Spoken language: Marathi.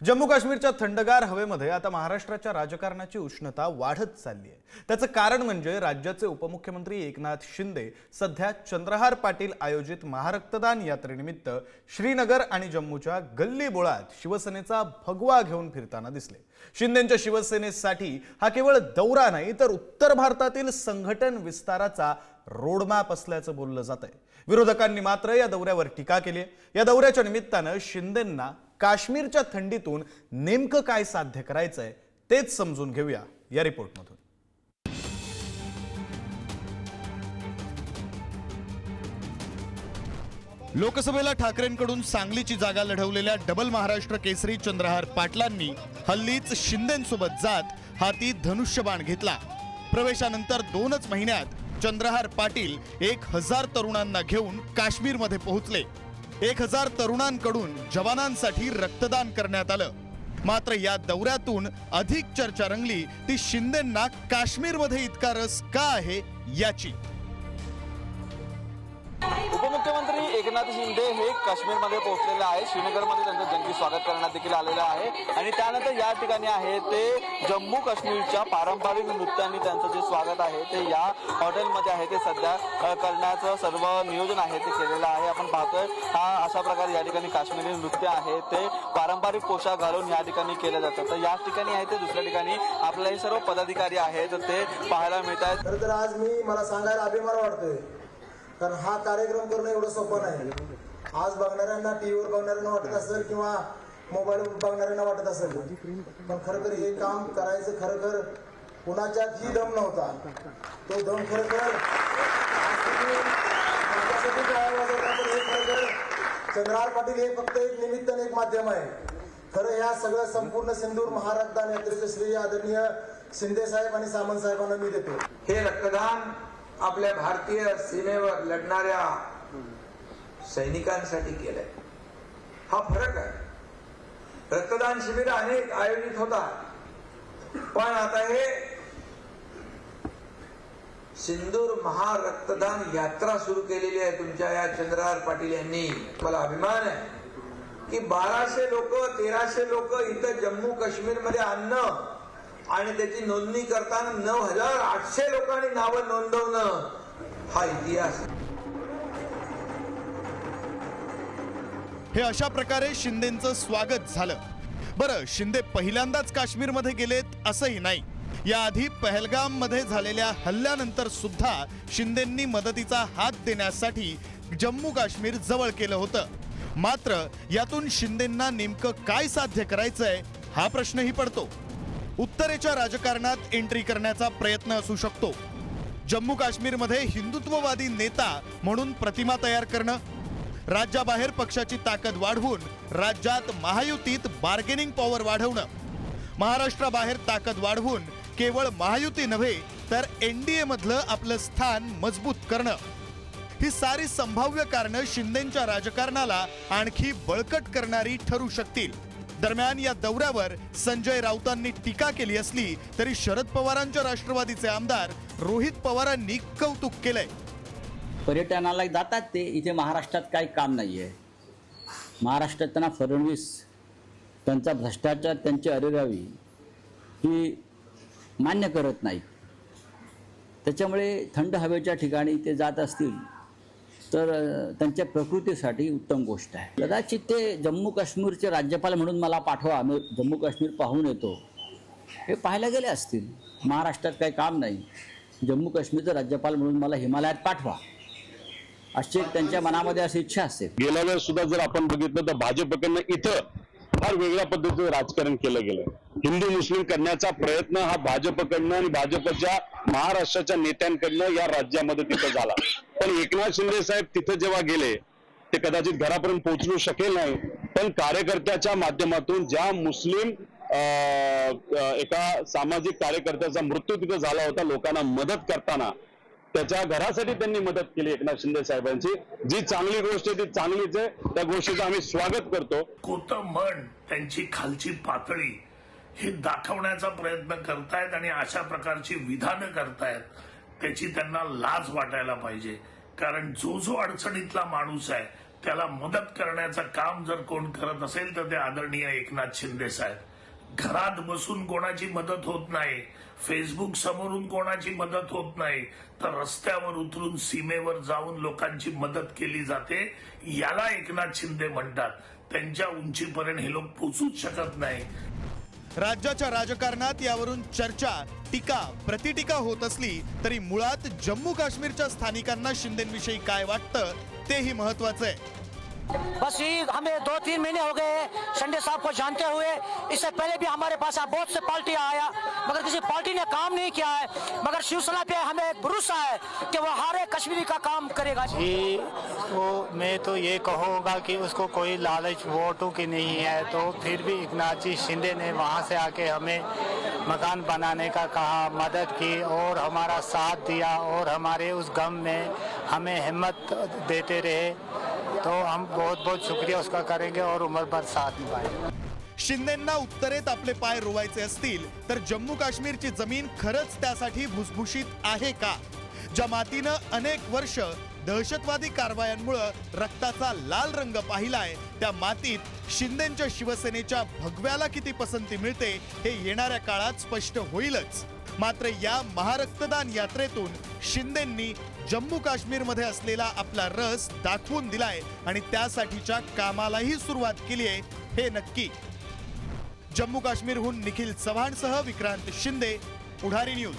जम्मू काश्मीरच्या थंडगार हवेमध्ये आता महाराष्ट्राच्या राजकारणाची उष्णता वाढत चालली आहे त्याचं कारण म्हणजे राज्याचे उपमुख्यमंत्री एकनाथ शिंदे सध्या चंद्रहार पाटील आयोजित महारक्तदान यात्रेनिमित्त श्रीनगर आणि जम्मूच्या गल्ली बोळात शिवसेनेचा भगवा घेऊन फिरताना दिसले. शिंदेच्या शिवसेनेसाठी हा केवळ दौरा नाही तर उत्तर भारतातील संघटन विस्ताराचा रोडमॅप असल्याचं बोललं जात आहे विरोधकांनी मात्र या दौऱ्यावर टीका केली या दौऱ्याच्या निमित्तानं शिंदेंना काश्मीरच्या थंडीतून नेमकं काय साध्य करायचंय तेच समजून घेऊया या रिपोर्टमधून. लोकसभेला ठाकरेंकडून सांगलीची जागा लढवलेल्या डबल महाराष्ट्र केसरी चंद्रहार पाटलांनी हल्लीच शिंदेसोबत जात हाती धनुष्यबाण घेतला. प्रवेशानंतर दोनच महिन्यात चंद्रहार पाटील एक हजार तरुणांना घेऊन काश्मीरमध्ये पोहोचले. एक हजार तरुणांकडून जवानांसाठी रक्तदान करण्यात आलं. मात्र या दौऱ्यातून अधिक चर्चा रंगली ती शिंदेंना काश्मीरमध्ये इतका रस का आहे याची. एकनाथ शिंदे हे काश्मीरमध्ये पोहोचलेले आहे श्रीनगरमध्ये त्यांचं जंगी स्वागत करण्यात देखील आलेलं आहे. आणि त्यानंतर या ठिकाणी आहे ते जम्मू काश्मीरच्या पारंपरिक नृत्यांनी त्यांचं जे स्वागत आहे ते या हॉटेलमध्ये आहे ते सध्या करण्याचं सर्व नियोजन आहे ते केलेलं आहे. आपण पाहतोय हा अशा प्रकारे या ठिकाणी काश्मीरी नृत्य आहे. ते पारंपरिक पोशाख घालून या ठिकाणी केलं जातं. तर या ठिकाणी आहे ते दुसऱ्या ठिकाणी आपले हे सर्व पदाधिकारी आहेत ते पाहायला मिळत आहेत खरं तर आज मी मला सांगायला अभिमान वाटतोय. कारण हा कार्यक्रम करणं एवढं सोपं नाही. आज बघणाऱ्यांना टीव्हीवर बघणाऱ्यांना वाटत असेल किंवा मोबाईल बघणाऱ्यांना वाटत असेल. पण खरं तर हे काम करायचं खरं कुणाच्यातही दम नव्हता. तो दम खरं तर हे खरं तर पाटील हे फक्त एक निमित्त आणि एक माध्यम आहे. खरं ह्या सगळं संपूर्ण सिंधूर महाराष्ट्र नेतृत्व श्री आदरणीय शिंदे साहेब आणि सामंत साहेबांना मी देतो. हे रक्तदान आपल्या भारतीय सीमेवर लढणाऱ्या सैनिकांसाठी केलंय. हा फरक आहे. रक्तदान शिबिर अनेक आयोजित होतात. पण आता हे सिंदूर महारक्तदान यात्रा सुरू केलेली आहे तुमच्या या चंद्रहार पाटील यांनी. मला अभिमान आहे की बाराशे लोक तेराशे लोक इथं जम्मू काश्मीरमध्ये आणणं आणि त्याची नोंदणी करताना नऊ हजार आठशे लोकांनी नावं नोंदवणं हा इतिहास हे अशा प्रकारे शिंदेचं स्वागत झालं. बरं शिंदे पहिल्यांदाच काश्मीरमध्ये गेलेत असंही नाही. याआधी पहलगाममध्ये झालेल्या हल्ल्यानंतर सुद्धा शिंदेंनी मदतीचा हात देण्यासाठी जम्मू काश्मीर जवळ केलं होतं. मात्र यातून शिंदेंना नेमकं काय साध्य करायचंय हा प्रश्नही पडतो. उत्तरेच्या राजकारणात एंट्री करण्याचा प्रयत्न असू शकतो. जम्मू काश्मीरमध्ये हिंदुत्ववादी नेता म्हणून प्रतिमा तयार करणं राज्याबाहेर पक्षाची ताकद वाढवून राज्यात महायुतीत बार्गेनिंग पॉवर वाढवणं महाराष्ट्राबाहेर ताकद वाढवून केवळ महायुती नव्हे तर एनडीए मधलं आपलं स्थान मजबूत करणं. ही सारी संभाव्य कारणं शिंदेच्या राजकारणाला आणखी बळकट करणारी ठरू शकतील. दरम्यान या दौऱ्यावर संजय राऊतांनी टीका केली असली तरी शरद पवारांच्या राष्ट्रवादीचे आमदार रोहित पवारांनी कौतुक केलंय. पर्यटनाला जातात ते इथे महाराष्ट्रात काही काम नाही आहे महाराष्ट्रात त्यांना फडणवीस त्यांचा भ्रष्टाचार त्यांची अरेरावी ही मान्य करत नाहीत. त्याच्यामुळे थंड हवेच्या ठिकाणी ते जात असतील. तर त्यांच्या प्रकृतीसाठी उत्तम गोष्ट आहे. कदाचित ते जम्मू काश्मीरचे राज्यपाल म्हणून मला पाठवा आम्ही जम्मू काश्मीर पाहून येतो. हे पाहायला गेले असतील. महाराष्ट्रात काही काम नाही. जम्मू काश्मीरचं राज्यपाल म्हणून मला हिमालयात पाठवा. अशी त्यांच्या मनामध्ये अशी इच्छा असते गेल्या वेळेस सुद्धा जर आपण बघितलं तर भाजपकडनं इथं फार वेगळ्या पद्धतीचं राजकारण केलं गेलं. हिंदू मुस्लिम करण्याचा प्रयत्न हा भाजपकडनं आणि भाजपच्या महाराष्ट्राच्या नेत्यांकडनं या राज्यामध्ये तिथं झाला. पण एकनाथ शिंदे साहेब तिथं जेव्हा गेले ते कदाचित घरापर्यंत पोहोचू शकेल नाही. पण कार्यकर्त्याच्या माध्यमातून ज्या मुस्लिम एका सामाजिक कार्यकर्त्याचा मृत्यू तिथं झाला होता लोकांना मदत करताना त्याच्या घरासाठी त्यांनी मदत केली एकनाथ शिंदे साहेबांची. जी चांगली गोष्ट आहे ती चांगलीच आहे. त्या गोष्टीचं आम्ही स्वागत करतो. कोतं म्हण त्यांची खालची पातळी हे दाखवण्याचा प्रयत्न करतायत आणि अशा प्रकारची विधानं करतायत त्याची त्यांना लाज वाटायला पाहिजे. कारण जो जो अडचणीतला माणूस आहे त्याला मदत करण्याचं काम जर कोण करत असेल तर ते आदरणीय एकनाथ शिंदे साहेब. घरात बसून कोणाची मदत होत नाही फेसबुक समोरून कोणाची मदत होत नाही तर रस्त्यावर उतरून सीमेवर जाऊन लोकांची मदत केली जाते याला एकनाथ शिंदे म्हणतात. त्यांच्या उंचीपर्यंत हे लोक पोचूच शकत नाही. राज्याच्या राजकारणात यावरून चर्चा टीका प्रतिटीका होत असली तरी मुळात जम्मू काश्मीरच्या स्थानिकांना शिंदेविषयी काय वाटतं तेही महत्वाचं आहे. बस ये हमें दो तीन महीने हो गए संडे साहब को जानते हुए। इससे पहले भी हमारे पास बहुत से पार्टी आया, मगर किसी पार्टी ने काम नहीं किया है। मगर शिवसेना पे हमें भरोसा है कि वो हारे कश्मीरी का काम करेगा। जी वो मैं तो ये कहूँगा कि उसको कोई लालच वोटों की नहीं है तो फिर भी जी शिंदे ने वहाँ से आके हमें मकान बनाने का कहा, मदद की और हमारा साथ दिया और हमारे उस गम में हमें हिम्मत देते रहे। तो हम बहुत बहुत शुक्रिया उसका करेंगे और उम्र भर साथ निभाएंगे। शिंदेंना उत्तरेत आपले पाय रोवायचे असतील तर जम्मू काश्मीरची जमीन खरंच त्यासाठी भुसभुशीत आहे का? ज्या मातीनं अनेक वर्ष दहशतवादी कारवायांमुळं रक्ताचा लाल रंग पाहिलाय त्या मातीत शिंदेच्या शिवसेनेच्या भगव्याला किती पसंती मिळते हे येणाऱ्या काळात स्पष्ट होईलच. मात्र या महारक्तदान यात्रेतून शिंदेंनी जम्मू काश्मीरमध्ये असलेला आपला रस दाखवून दिलाय आणि त्यासाठीच्या कामालाही सुरुवात केली आहे हे नक्की. जम्मू काश्मीरहून निखिल चव्हाणसह विक्रांत शिंदे पुढारी न्यूज.